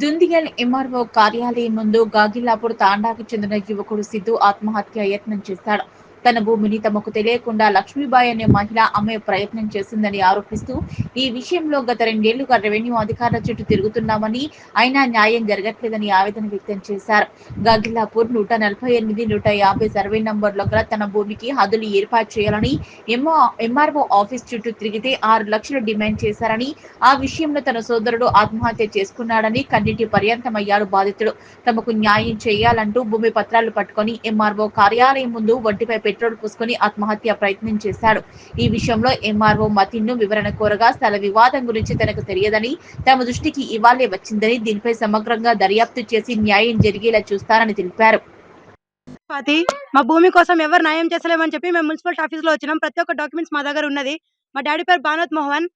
Dundigal MRO కార్యాలయం ముందు గాగిలాపూర్ తాండాకు చెందిన యువకుడు సిద్ధు ఆత్మహత్య యత్నం చేశాడు. తన భూమిని తమకు తెలియకుండా లక్ష్మీబాయి అనే మహిళ అమ్మే ప్రయత్నం చేసిందని ఆరోపిస్తూ ఈ విషయంలో గత రెండేళ్ళుగా రెవెన్యూ అధికారుల చుట్టూ తిరుగుతున్నామని అయినా న్యాయం జరగట్లేదని ఆవేదన వ్యక్తం చేశారు. గాగిల్లాపూర్ నూట నలభై ఎనిమిది నూట యాభై సర్వే నంబర్లో గల తన భూమికి హద్దులు ఏర్పాటు చేయాలని ఎంఆర్ఓ ఆఫీస్ చుట్టూ తిరిగితే ఆరు లక్షలు డిమాండ్ చేశారని ఆ విషయంలో తన సోదరుడు ఆత్మహత్య చేసుకున్నాడని కన్నిటి పర్యంతమయ్యాడు బాధితుడు. తమకు న్యాయం చేయాలంటూ భూమి పత్రాలు పట్టుకొని ఎంఆర్ఓ కార్యాలయం ముందు ఒంటిపై పెట్రోల్ పూసుకొని ఆత్మహత్య ప్రయత్నం చేశాడు. ఈ విషయంలో ఎంఆర్ఓ మతిన్ను వివరణ కోరగా స్థల వివాదం గురించి తనకు తెలియదని తమ దృష్టికి ఇవాళే వచ్చిందని దీనిపై సమగ్రంగా దర్యాప్తు చేసి న్యాయం జరిగేలా చూస్తారని తెలిపారు. స్వాతి మా భూమి కోసం ఎవరు న్యాయం చేసలేమని చెప్పి మేము మున్సిపల్ ఆఫీస్లో వచ్చినాం. ప్రతి ఒక్క డాక్యుమెంట్స్ మా దగ్గర ఉన్నది. మా డాడీ పేరు భానత్ మోహన్.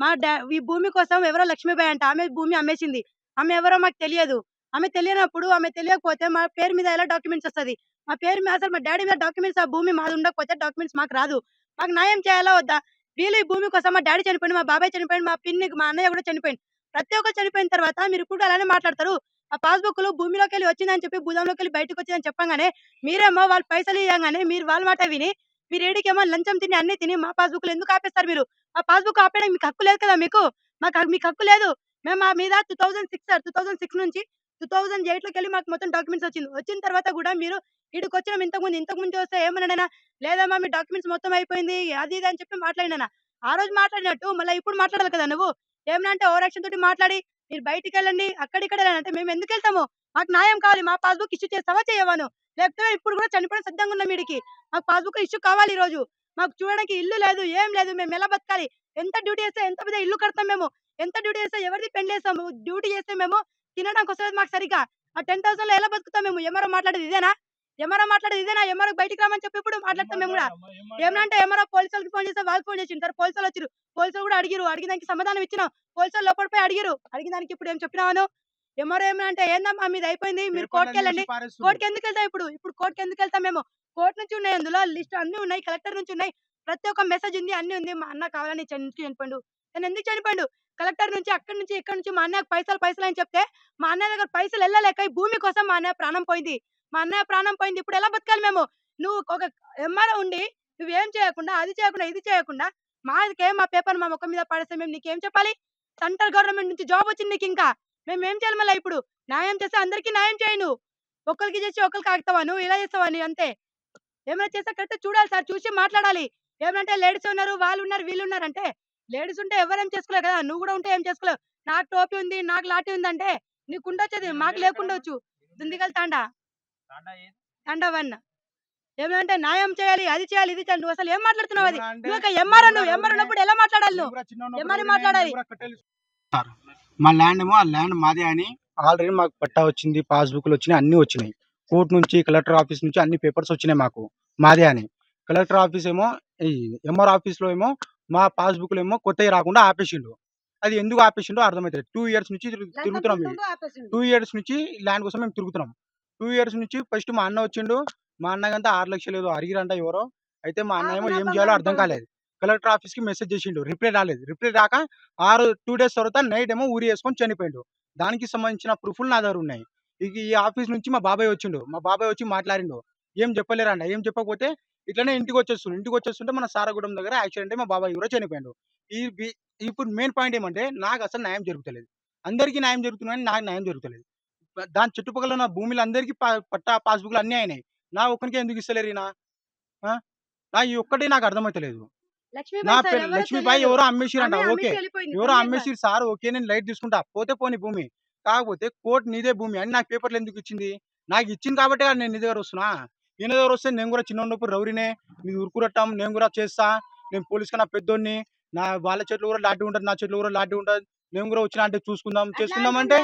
మా డా ఈ భూమి కోసం ఎవరో లక్ష్మీబాయి అంట. ఆమె భూమి అమ్మేసింది. ఆమె ఎవరో మాకు తెలియదు. ఆమె తెలియనప్పుడు ఆమె తెలియకపోతే మా పేరు మీద ఎలా డాక్యుమెంట్స్ వస్తది? మా పేరు మీద అసలు మా డాడీ మీద డాక్యుమెంట్స్ ఆ భూమి మాది ఉండకపోతే డాక్యుమెంట్స్ మాకు రాదు. మాకు న్యాయం చేయాలా వద్దా? వీళ్ళు ఈ భూమి కోసం మా డాడీ చనిపోయింది మా బాబాయ్ చనిపోయింది మా పిన్ని మా అన్నయ్య కూడా చనిపోయింది ప్రతి ఒక్కరు చనిపోయిన తర్వాత మీరు ఇప్పుడు అలానే మాట్లాడతారు. ఆ పాస్బుక్లో భూమిలోకి వెళ్ళి వచ్చిందని చెప్పి భూదంలోకి వెళ్ళి బయటకు వచ్చిందని చెప్పగానే మీరేమో వాళ్ళు పైసలు ఇవ్వగానే మీరు వాళ్ళ మాట విని మీరు ఏడికేమో లంచం తిని అన్ని తిని మా పాస్బుక్లో ఎందుకు ఆపేస్తారు మీరు? ఆ పాస్బుక్ ఆపేయడానికి మీకు హక్కు లేదు కదా మీకు? మాకు మీకు హక్కు లేదు. మేము మా మీద two thousand six two thousand six నుంచి టూ థౌసండ్ ఎయిట్లోకి వెళ్ళి మాకు మొత్తం డాక్యుమెంట్స్ వచ్చింది. వచ్చిన తర్వాత కూడా మీరు ఇక్కడికి వచ్చినాం ఇంతకు ముందు ఇంతకు వస్తే ఏమన్నాడైనా లేదమ్మా మీ డాక్యుమెంట్స్ మొత్తం అయిపోయింది అది ఇది అని చెప్పి మాట్లాడినా ఆ రోజు మాట్లాడినట్టు మళ్ళీ ఇప్పుడు మాట్లాడాలి కదా నువ్వు? ఏమనంటే అంటే ఓవర్ యాక్షన్ తోటి మాట్లాడి మీరు బయటికి వెళ్ళండి అక్కడిక్కడ అంటే మేము ఎందుకు వెళ్తాము? మాకు న్యాయం కావాలి మా పాస్బుక్ ఇష్యూ చేస్తావా చేయవాను లేకపోతే ఇప్పుడు కూడా చనిపోయిన సిద్ధంగా ఉన్నాం వీడికి. మాకు పాస్బుక్ ఇష్యూ కావాలి ఈ రోజు. మాకు చూడడానికి ఇల్లు లేదు ఏం లేదు మేము ఎలా బతకాలి? ఎంత డ్యూటీ చేస్తే ఎంత పెద్ద ఇల్లు కడతాం మేము? ఎంత డ్యూటీ చేస్తే ఎవరిది పెళ్ళి చేస్తాము డ్యూటీ చేస్తే మేము తినడానికి వస్తుంది మాకు సరిగా ఆ టెన్ థౌసండ్లో ఎలా బతుకుతాం మేము? ఎవరో మాట్లాడేది ఇదేనా? ఎవరో మాట్లాడేది ఇదేనా? ఎవరో బయటికి రామని చెప్పి ఇప్పుడు మాట్లాడతాం మేము కూడా. ఏమనంటే ఏమరో పోలీసులకి ఫోన్ చేస్తే వాళ్ళు ఫోన్ చేసింటారు పోలీసులు వచ్చారు పోలీసులు కూడా అడిగిరు అడిగిన దానికి సమాధానం ఇచ్చినాం. పోలీసులు లోపలిపోయి అడిగిరు అడిగిన దానికి ఇప్పుడు ఏం చెప్పినాను? ఏమరో ఏమనంటే ఏందమ్మా మీది అయిపోయింది? మీరు కోర్టుకి వెళ్ళండి కోర్టుకి ఎందుకు వెళ్తాం ఇప్పుడు? ఇప్పుడు కోర్టుకి ఎందుకు వెళ్తాం మేము? కోర్టు నుంచి ఉన్నాయి అందులో లిస్ట్ అన్ని ఉన్నాయి కలెక్టర్ నుంచి ఉన్నాయి. ప్రతి ఒక్క మెసేజ్ ఉంది అన్ని ఉంది. మా అన్న కావాలని చని- చనిపోయిండు. నేను ఎందుకు చనిపోయిండు? కలెక్టర్ నుంచి అక్కడి నుంచి ఇక్కడ నుంచి మా అన్నయ్య పైసలు పైసలు అని చెప్తే మా అన్నయ్య దగ్గర పైసలు వెళ్ళలేక ఈ భూమి కోసం మా అన్నయ్య ప్రాణం పోయింది. మా అన్నయ్య ప్రాణం పోయింది. ఇప్పుడు ఎలా బతకాలి మేము? నువ్వు ఒక ఎంఆర్ఓ ఉండి నువ్వేం చేయకుండా అది చేయకుండా ఇది చేయకుండా మాకేం మా పేపర్ మా ముఖం మీద పడేస్తే మేము నీకేం చెప్పాలి? సెంట్రల్ గవర్నమెంట్ నుంచి జాబ్ వచ్చింది నీకు ఇంకా మేము ఏం చేయాలి మళ్ళీ ఇప్పుడు? న్యాయం చేస్తే అందరికీ న్యాయం చేయి నువ్వు. ఒకరికి చేసి ఒకరికి ఆగుతావా నువ్వు? ఇలా చేస్తావా నీ అంతే? ఏమైనా చేస్తే కరెక్ట్ చూడాలి సార్ చూసి మాట్లాడాలి. ఏమంటే లేడీస్ ఉన్నారు వాళ్ళు ఉన్నారు వీళ్ళు ఉన్నారు అంటే లేడీస్ ఉంటే ఎవరేం చేసుకోలేవు కదా? నువ్వు కూడా ఉంటే ఏం చేసుకోలేవు? నాకు టోపీ ఉంది నాకు లాఠీ ఉంది అంటే నీకు ఉండొచ్చది మాకు లేకుండొచ్చు దుందిగల్ తాండా. తాండా వన్ ఏమంటే న్యాయం చేయాలి అది చేయాలి ఇది చేయాలి. నువ్వు అసలు ఏం మాట్లాడుతున్నావు అది? నువ్వు ఒక ఎంఆర్ నువ్వు ఎంఆర్ ఉన్నప్పుడు ఎలా మాట్లాడాలి నువ్వు? మాట్లాడాలి? మా ల్యాండ్ ఏమో ఆ ల్యాండ్ మాదే అని ఆల్రెడీ మాకు పట్టా వచ్చింది పాస్బుక్లు వచ్చినాయి అన్ని వచ్చినాయి. కోర్టు నుంచి కలెక్టర్ ఆఫీస్ నుంచి అన్ని పేపర్స్ వచ్చినాయి మాకు మాదే అని. కలెక్టర్ ఆఫీస్ ఏమో ఈ ఎంఆర్ ఆఫీస్లో ఏమో మా పాస్బుక్లు ఏమో కొత్తవి రాకుండా ఆపేసిండు. అది ఎందుకు ఆపేసిండో అర్థమవుతుంది టూ ఇయర్స్ నుంచి తిరుగు- తిరుగుతున్నాం టూ ఇయర్స్ నుంచి ల్యాండ్ కోసం మేము తిరుగుతున్నాం. టూ ఇయర్స్ నుంచి ఫస్ట్ మా అన్న వచ్చిండు. మా అన్నకంతా ఆరు లక్షలు ఏదో అడిగిరంట ఎవరో. అయితే మా అన్న ఏమో ఏం చేయాలో అర్థం కాలేదు. కలెక్టర్ ఆఫీస్కి మెసేజ్ చేసిండు. రిప్లై రాలేదు. రిప్లై రాక ఆరు టూ డేస్ తర్వాత నైట్ ఏమో ఊరి వేసుకొని చనిపోయిండు. దానికి సంబంధించిన ప్రూఫ్లు నా దగ్గర ఉన్నాయి. ఇక ఈ ఆఫీస్ నుంచి మా బాబాయ్ వచ్చిండు. మా బాబాయ్ వచ్చి మాట్లాడిండు. ఏం చెప్పలేరంట. ఏం చెప్పకపోతే ఇట్లనే ఇంటికి వచ్చేస్తుండు. ఇంటికి వచ్చేస్తుంటే మన సారగూడెం దగ్గర యాక్సిడెంట్ మా బాబాయ్ కూడా చనిపోయిండు. ఈ ఇప్పుడు మెయిన్ పాయింట్ ఏమంటే నాకు అసలు న్యాయం జరుగుతలేదు. అందరికీ న్యాయం జరుగుతుంది కానీ నాకు న్యాయం జరుగుతలేదు. దాని చుట్టుపక్కల ఉన్న భూమిలో అందరికీ పట్టా పాస్బుక్లు అన్నీ అయినాయి. నా ఒక్కరికి ఎందుకు ఇస్తలేరు? ఆ? నా ఈ ఒక్కటే నాకు అర్థమైతలేదు. నా పేరు లక్ష్మీబాయి ఎవరో అమ్మేసిరంట ఓకే. ఎవరో అమ్మేసి సార్. ఓకే నేను లైట్ తీసుకుంటా. పోతే పోని భూమి. కాకపోతే కోర్టు నీదే భూమి అని నాకు పేపర్లు ఎందుకు ఇచ్చింది? నాకు ఇచ్చింది కాబట్టి నేను నీ దగ్గర వస్తున్నా. ఈయన దగ్గర వస్తే నేను కూడా చిన్న ఉన్నప్పుడు రౌరీనే నీ ఉరుకురట్టం నేను కూడా చేస్తా. నేను పోలీస్ కన్నా పెద్దోడిని. నా వాళ్ళ చెట్లు కూడా లాంటి ఉంటుంది నా చెట్లు కూడా లాంటి ఉంటుంది. నేను కూడా వచ్చినా అంటే చూసుకుందాం చేసుకుందాం అంటే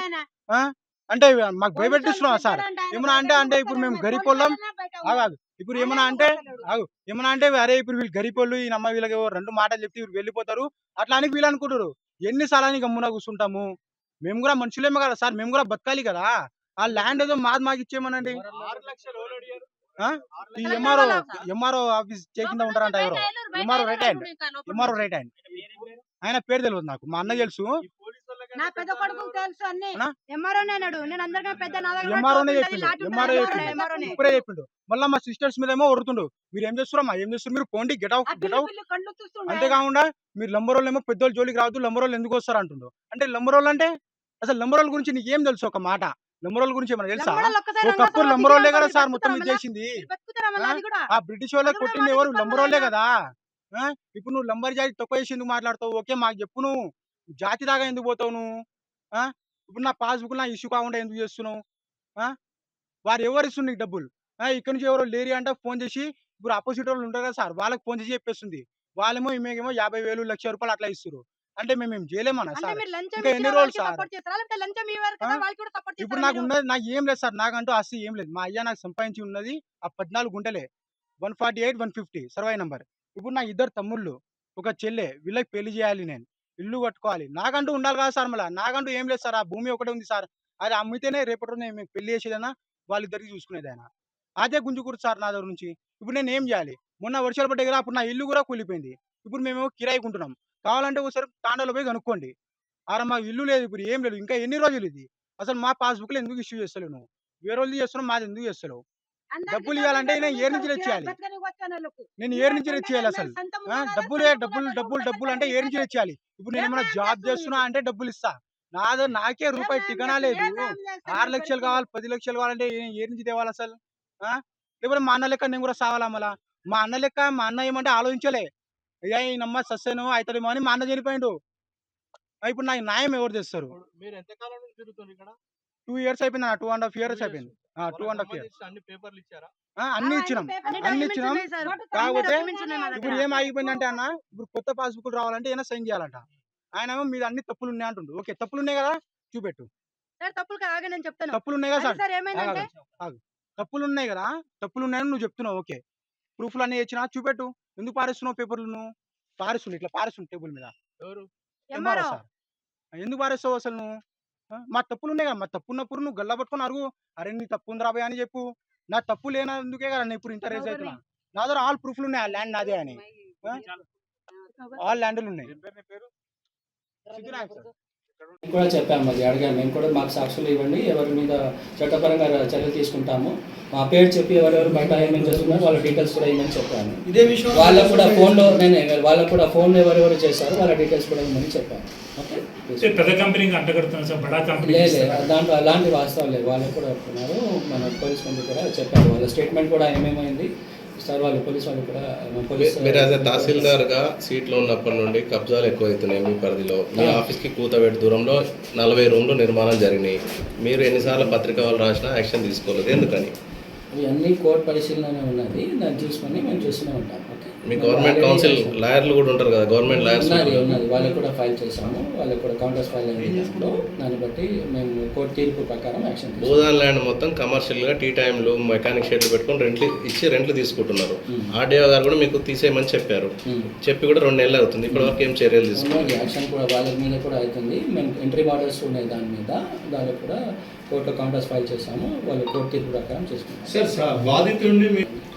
అంటే మాకు భయపెట్టిస్తున్నావా సార్. ఏమన్నా అంటే అంటే ఇప్పుడు మేము గరీబ్ వాళ్ళం. ఆగు, ఆగు. ఇప్పుడు ఏమన్నా అంటే ఆగు. ఏమన్నా అంటే అరే ఇప్పుడు వీళ్ళు గరీబోళ్ళు ఈ నమ్మ వీళ్ళకి రెండు మాటలు చెప్తే వీళ్ళు వెళ్ళిపోతారు. అట్లా అని వీళ్ళు అనుకుంటారు ఎన్నిసార్లు గమ్మున కూర్చుంటాము? మేము కూడా మనుషులేమే కదా సార్. మేము కూడా బతకాలి కదా. ఆ ల్యాండ్ ఏదో మాది మాకు ఇచ్చేయమనండి. ఎంఆర్ఓ ఎంఆర్ఓ ఆఫీస్ చేకింద ఉంటారంట ఎవరో. MRO right hand. MRO right hand. ఆయన పేరు తెలియదు నాకు. మా అన్న తెలుసు. నా పెద్ద కొడుకు తెలుసు అన్ని? ఎంఆర్ఓనే అన్నాడు. నేను అందరికన్నా పెద్ద నా దగ్గర ఎంఆర్ఓనే ఉంటుంది, చెప్పిండు. ఎంఆర్ఓ ఎంఆర్ఓనే, చెప్పిండు. ఎంఆర్ఓనే. ఇప్పుడే చెప్పిండు. మళ్ళీ మా సిస్టర్స్ మీద ఏమో ఒరుతుండు మీరు ఏం చేస్తున్నారమ్మా ఏం చేస్తారు మీరు పోండి. Get out. Get out. అంతేకాకుండా మీరు లంబరోళ్ళు ఏమో పెద్దోళ్ళు జోలికి రావద్దు. లంబరోళ్ళు ఎందుకు వస్తారు అంటుండు. అంటే లంబరోళ్ళు అంటే అసలు లంబరోళ్ళ గురించి నీకు ఏం తెలుసు ఒక మాట? లంబరోళ్ళ గురించి ఏమైనా తెలుసా? ఒకప్పుడు లంబరోళ్ళే కదా సార్ మొత్తం ఇది? చేసింది? ఆ? బ్రిటిష్ వాళ్ళే అది కూడా కొట్టింది ఎవరు? లంబరోళ్ళే కదా. ఇప్పుడు నువ్వు లంబర్ జాతి తక్కువ చేసి ఎందుకు మాట్లాడతావు? ఓకే మాకు చెప్పు నువ్వు జాతి దాకా ఎందుకు పోతావు నువ్వు? ఇప్పుడు నా పాస్బుక్ నా ఇష్యూ కాకుండా ఎందుకు చేస్తున్నావు? వారు ఎవరు ఇస్తుంది నీకు డబ్బులు? ఇక్కడ నుంచి ఎవరో లేరి అంటే ఫోన్ చేసి ఇప్పుడు అపోజిట్ వాళ్ళు ఉంటారు కదా సార్ వాళ్ళకి ఫోన్ చేసి చెప్పేస్తుంది. వాళ్ళేమో ఈమెకేమో యాభై వేలు లక్ష రూపాయలు అట్లా ఇస్తారు అంటే మేము ఏం చేయలేమన్నా సార్? ఇంకా ఎన్ని రోజులు సార్? ఇప్పుడు నాకు? ఉన్నది నాకు ఏం లేదు సార్ నాకంటూ ఆస్తి ఏం లేదు. మా అయ్య నాకు సంపాదించి ఉన్నది ఆ పద్నాలుగు గుంటలే. One forty eight one fifty survey number. ఇప్పుడు నా ఇద్దరు తమ్ముళ్ళు ఒక చెల్లె వీళ్ళకి పెళ్ళి చేయాలి నేను. ఇల్లు కట్టుకోవాలి. నాకంటూ ఉండాలి కదా సార్ మళ్ళీ. నాకంటూ ఏం లేదు సార్. ఆ భూమి ఒకటే ఉంది సార్. అది అమ్మితేనే రేపటి మేము పెళ్ళి చేసేదైనా వాళ్ళిద్దరికి చూసుకునేదైనా. అదే గుంజుకూరు సార్ నా దగ్గర నుంచి. ఇప్పుడు నేను ఏం చేయాలి? మొన్న వర్షాలు పడ్డాయి కదా అప్పుడు నా ఇల్లు కూడా కూలిపోయింది. ఇప్పుడు మేము కిరాయికుంటున్నాం కావాలంటే ఒకసారి తాండాలో పోయి కనుక్కోండి. ఆడ మా ఇల్లు లేదు ఇప్పుడు ఏం లేదు. ఇంకా ఎన్ని రోజులు ఇది? అసలు మా పాస్బుక్లో ఎందుకు ఇష్యూ చేస్తలేవు నువ్వు? వేరే వాళ్ళు చేస్తున్నావు మాది ఎందుకు చేస్తలేవు? డబ్బులు ఇవ్వాలంటే నేను ఏ నుంచి తెచ్చేయాలి? నేను ఏడు నుంచి అంటే చేయాలి అందరి అసలు? డబ్బులే డబ్బులు? డబ్బులు డబ్బులు అంటే. ఏడు నుంచి తెచ్చేయాలి ఇప్పుడు నేను ఏమైనా జాబ్ చేస్తున్నా అంటే డబ్బులు ఇస్తా నాదో నాకే రూపాయి టికనా? లేదు? ఆరు లక్షలు కావాలి పది లక్షలు కావాలంటే ఏ- ఏ నుంచి తేవాలి అసలు ఆ? లేకపోతే మా అన్న లెక్క నేను కూడా సావాలా మళ్ళా మా అన్న లెక్క మా అన్న ఏమంటే ఆలోచించలే అయ్యా ఈయనమ్మ సస్సేను అవుతాడేమో అని మా అన్న చనిపోయిండు ఇప్పుడు నాకు న్యాయం ఎవరు ఇప్పుడు మీరు ఎంత కాలం నుంచి తిరుగుతున్నారు ఇక్కడ టూ ఇయర్స్ అయిపోయింది టూ అండ్ హాఫ్ ఇయర్స్ అయిపోయింది. టూ అండ్ హాఫ్ ఇయర్స్ సంబంధించిన అన్ని పేపర్లు ఇచ్చారా? అన్ని ఆ, ఇచ్చినాం. అన్ని ఇచ్చినాం. కాకపోతే ఇప్పుడు. ఏం ఆగిపోయిందంటే అన్న ఇప్పుడు కొత్త పాస్బుక్ రావాలంటే ఏమైనా సైన్ చేయాలంట. ఆయన ఏమో మీద అన్ని తప్పులు ఉన్నాయి అంటుండు. ఓకే తప్పులు ఉన్నాయి కదా? చూపెట్టు. సార్ తప్పులు కాగా నేను చెప్తాను. తప్పులు ఉన్నాయి కదా సార్? సార్ ఏమైందంటే ఆగు. తప్పులు ఉన్నాయి కదా? తప్పులు ఉన్నాయని నువ్వు చెప్తున్నావు. ఓకే. ప్రూఫ్లు అన్ని ఇచ్చినా చూపెట్టు. ఎందుకు పారేస్తున్నావు పేపర్లు నువ్వు పారేస్తుండు ఇట్లా పారేస్తుండు టేబుల్ మీద. ఎందుకు పారేస్తావు అసలు నువ్వు? మా తప్పులు ఉన్నాయి కదా మా తప్పు ఉన్నప్పుడు నువ్వు గల్లా పట్టుకొని అరుగు. అరే నీ తప్పు ఉంది రాబోయే అని చెప్పు. నా తప్పు లేనందుకే కదా నేను ఇప్పుడు ఇంత రేజ్ అవుతున్నా నా దగ్గర ఆల్ ప్రూఫ్లు ఉన్నాయి ఆ ల్యాండ్ నాదే అని. ఆల్ ల్యాండ్లు ఉన్నాయి కూడా చెప్పాము అది అడిగాము మేము కూడా మాకు సాక్షులు ఇవ్వండి. ఎవరి మీద చట్టపరంగా చర్యలు తీసుకుంటాము. మా పేరు చెప్పి ఎవరెవరు బయట ఏమేమి చేస్తున్నారు వాళ్ళ డీటెయిల్స్ కూడా ఇవ్వమని చెప్పాను. ఇదే విషయం వాళ్ళకు కూడా ఫోన్లో నేను వాళ్ళకు కూడా ఫోన్ ఎవరెవరు చేశారు వాళ్ళ డీటెయిల్స్ కూడా ఇవ్వమని చెప్పాను. ఓకే? పెద్ద కంపెనీకి అంటగడుతున్నారు సార్ బడా కంపెనీ లేదు దాంట్లో అలాంటి వాస్తవాలు లేవు. వాళ్ళు కూడా ఒప్పుకున్నారు. మన పోలీస్ మంది కూడా చెప్పారు. వాళ్ళ స్టేట్మెంట్ కూడా ఏమేమైంది? సార్ వాళ్ళు పోలీస్ వాళ్ళు కూడా మన పోలీస్ మీరు యాజ్ తహసీల్దార్గా సీట్లో ఉన్నప్పటి నుండి కబ్జాలు ఎక్కువ అవుతున్నాయి మీ పరిధిలో. మీ ఆ. ఆఫీస్కి కూతవేటు దూరంలో నలభై రూమ్లు నిర్మాణం జరిగినాయి. మీరు ఎన్నిసార్లు పత్రిక వాళ్ళు రాసినా యాక్షన్ తీసుకోలేదు. ఎందుకని? ఇవన్నీ కోర్టు పరిశీలన ఉన్నది. దాన్ని చూసుకొని మేము చూస్తూనే ఉంటాం. మీ గవర్నమెంట్ కౌన్సిల్ లాయర్లు కూడా ఉంటారు కదా గవర్నమెంట్ లాయర్స్ ఉన్నది ఉన్నది వాళ్ళకి కూడా ఫైల్ చేసాము వాళ్ళకి కూడా కౌంటర్స్ ఫైల్ దాంట్లో దాన్ని బట్టి మేము కోర్టు తీర్పు ప్రకారం యాక్షన్ భూదాన్ ల్యాండ్ మొత్తం కమర్షియల్గా టీ టైంలు మెకానిక్ షెడ్లు పెట్టుకొని రెంట్లు ఇచ్చి రెంట్లు తీసుకుంటున్నారు. ఆర్డీఓ గారు కూడా మీకు తీసేయమని చెప్పారు. చెప్పి కూడా రెండు నెలలు అవుతుంది. ఇప్పటి వరకు ఏం చర్యలు తీసుకున్నారు యాక్షన్ కూడా వాళ్ళ మీద కూడా అవుతుంది. మేము ఎంట్రీ ఆర్డర్స్ ఉన్నాయి దాని మీద దానికి కూడా కోర్టులో కౌంటర్స్ ఫైల్ చేసాము వాళ్ళు కోర్టు తీర్పు ప్రకారం చేసుకుంటాం సార్ వాళ్ళ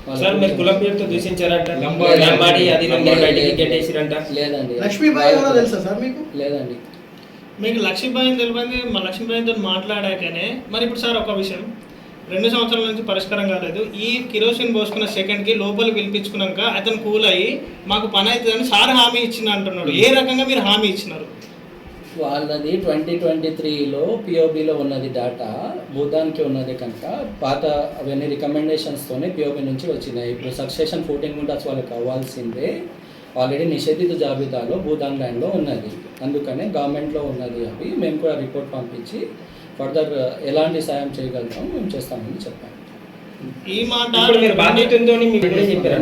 సార్ మీరు గురించి- కులం పేరుతో దూషించారంట? లంబాడి. లంబాడి అది ఇది లేదు, బయటికి లేదు. గెట్టేసిరంట లేదండి. లక్ష్మీబాయి ఎవరో తెలుసా సార్ మీకు? లేదండి. మీకు లక్ష్మీబాయి తెలిపింది మా లక్ష్మీబాయితో మాట్లాడాకనే. మరి ఇప్పుడు సార్ ఒక విషయం. రెండు సంవత్సరాల నుంచి పరిష్కారం కాలేదు. ఈ కిరోసిన్ పోసుకున్న సెకండ్కి లోపలికి పిలిపించుకున్నాక అతను కూల్ అయ్యి మాకు పని అవుతుందని సార్ హామీ ఇచ్చిన అంటున్నాడు ఏ రకంగా మీరు హామీ ఇచ్చినారు? వాళ్ళది ట్వంటీ ట్వంటీ త్రీలో పిఓబిలో ఉన్నది డేటా భూతానికి ఉన్నది కనుక పాత అవన్నీ రికమెండేషన్స్తోనే పిఓబి నుంచి వచ్చినాయి. ఇప్పుడు సక్సెషన్ ఫోర్టీన్ గుంటాస్ వాళ్ళకి అవ్వాల్సిందే ఆల్రెడీ నిషేధిత జాబితాలో భూతాన్ ల్యాండ్లో ఉన్నది. అందుకనే గవర్నమెంట్లో ఉన్నది అవి. మేము కూడా రిపోర్ట్ పంపించి ఫర్దర్ ఎలాంటి సాయం చేయగలుగుతాం మేము చేస్తామని చెప్పాము ఈ మాట మీరు బాధితులు చెప్పారు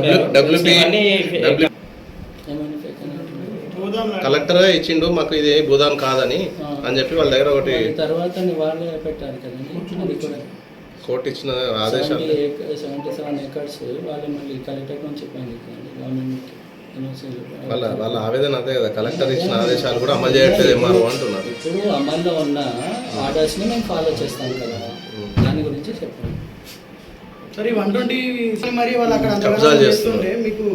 W- WP ఇవన్నీ W- ఏమైనా fake అని అంటున్నారు? భూదాన్ కలెక్టర్ ఇచ్చిండు మాకు ఇది భూదాన్ కాదని అని చెప్పి వాళ్ళ దగ్గర ఒకటి తర్వాత వాళ్ళే పెట్టారు కదండి. కోర్టు ఇచ్చిన ఆదేశాలు. సెవెంటీ సెవెన్ ఎకర్స్ వాళ్ళు మళ్ళీ కలెక్టర్ నుంచి చెప్పింది కదండి గవర్నమెంట్ వాళ్ళ వాళ్ళ ఆవేదన అదే కదా కలెక్టర్ ఇచ్చిన ఆదేశాలు కూడా అమలు చేయట్లేదు ఎంఆర్ఓ అంటున్నారు. ఇప్పుడు అమల్లో ఉన్న ఆర్డర్స్ని మేము ఫాలో చేస్తాం కదా. దాని గురించి చెప్పండి. సార్ వన్ ట్వంటీ మరి వాళ్ళు అక్కడ. చేస్తుంటే మీకు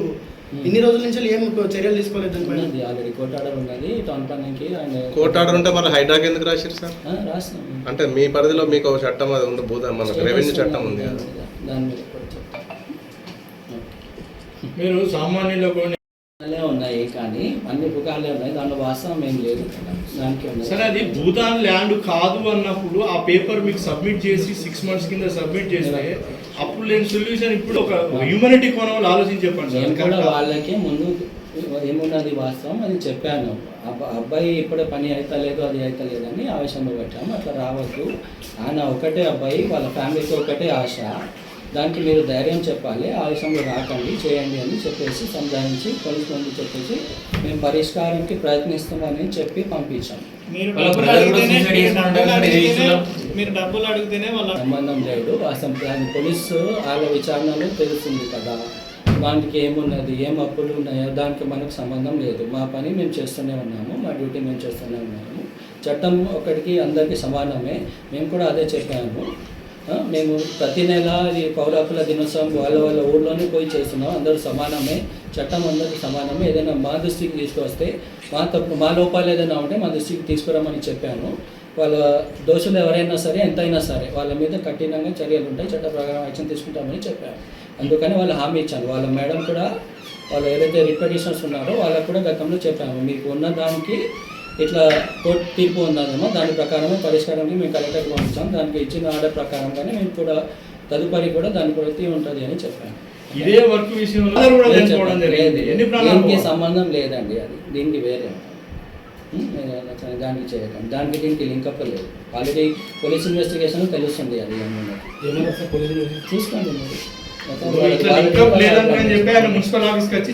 ఇన్ని రోజుల నుంచి ఏం చర్యలు తీసుకోలేదు ఉన్నది ఆల్రెడీ కోర్టు ఆర్డర్ ఉన్నది టౌన్ ప్లానింగ్కి ఆయన కోర్టు ఆర్డర్ ఉంటే మళ్ళీ హైడ్రాకి ఎందుకు రాశారు సార్? ఆ, రాసినాం. అంటే మీ పరిధిలో మీకు ఒక చట్టం అది ఉంది భూదా మనకు రెవెన్యూ చట్టం ఉంది కదా. దాని మీద కూడా మీరు సామాన్యులకు పుకార్లే ఉన్నాయి కానీ అన్ని పుకార్లే ఉన్నాయి దాంట్లో వాస్తవం ఏం లేదు దానికి ఉన్నది. సరే అది భూతాన్ ల్యాండ్ కాదు అన్నప్పుడు ఆ పేపర్ మీకు సబ్మిట్ చేసి సిక్స్ మంత్స్ కింద సబ్మిట్ చేస్తే అప్పుడు లేని సొల్యూషన్ ఇప్పుడు ఒక హ్యూమనిటీ కోణంలో ఆలోచించి చెప్పండి నేను కూడా వాళ్ళకి ముందు ఏమున్నది వాస్తవం అది చెప్పాను. అబ్బ- అబ్బాయి ఇప్పుడే పని అవుతలేదు అది అవుతలేదు అని ఆవేశంలో పెట్టాము. అట్లా రావద్దు. ఆయన ఒకటే అబ్బాయి వాళ్ళ ఫ్యామిలీకి ఒకటే ఆశ. దానికి మీరు ధైర్యం చెప్పాలి ఆవేశంలో రాకండి చేయండి అని చెప్పేసి సంధానించి పోలీస్ ముందు చెప్పేసి మేము పరిష్కారానికి ప్రయత్నిస్తామని చెప్పి పంపించాం. మీరు డబ్బులు అడిగితేనే వాళ్ళ సంబంధం లేదు. అసలు దాని పోలీసు వాళ్ళ విచారణలో తెలుస్తుంది కదా. దానికి ఏమున్నది ఏం అప్పులు ఉన్నాయో దానికి మనకు సంబంధం లేదు. మా పని మేము చేస్తూనే ఉన్నాము మా డ్యూటీ మేము చేస్తూనే ఉన్నాము. చట్టం ఒకటికి అందరికీ సమానమే. మేము కూడా అదే చెప్పాము. మేము ప్రతి నెల ఈ పౌర హక్కుల దినోత్సవం వాళ్ళ వాళ్ళ ఊర్లోనే పోయి చేస్తున్నాం. అందరూ సమానమే. చట్టం అందరికీ సమానమే. ఏదైనా మా దృష్టికి తీసుకొస్తే మా తప్పు మా లోపాలు ఏదైనా ఉంటే మా దృష్టికి తీసుకురామని చెప్పాను. వాళ్ళ దోషులు ఎవరైనా సరే ఎంతైనా సరే వాళ్ళ మీద కఠినంగా చర్యలు ఉంటాయి చట్ట ప్రకారం యాక్షన్ తీసుకుంటామని చెప్పారు. అందుకని వాళ్ళు హామీ ఇచ్చాను వాళ్ళ మేడం కూడా వాళ్ళు ఏదైతే రిపెటిషన్స్ ఉన్నారో వాళ్ళకు కూడా గతంలో చెప్పాము. మీకు ఉన్న దానికి ఇట్లా కోర్టు తీర్పు ఉన్నదేమో దాని ప్రకారమే పరిష్కారానికి మేము కలెక్టర్కి పంపించాం దానికి ఇచ్చిన ఆర్డర్ ప్రకారంగానే మేము కూడా తదుపరి కూడా దాని ప్రతి ఉంటుంది అని చెప్పాను ఇదే వర్క్ విషయంలో? సంబంధం లేదండి అది. దీనికి వేరే దానికి చేయకండి దానికి దీనికి లింకప్ లేదు. ఆల్రెడీ పోలీస్ ఇన్వెస్టిగేషన్ తెలుస్తుంది అది చూసుకోండి మున్సిపల్ ఆఫీస్కి వచ్చి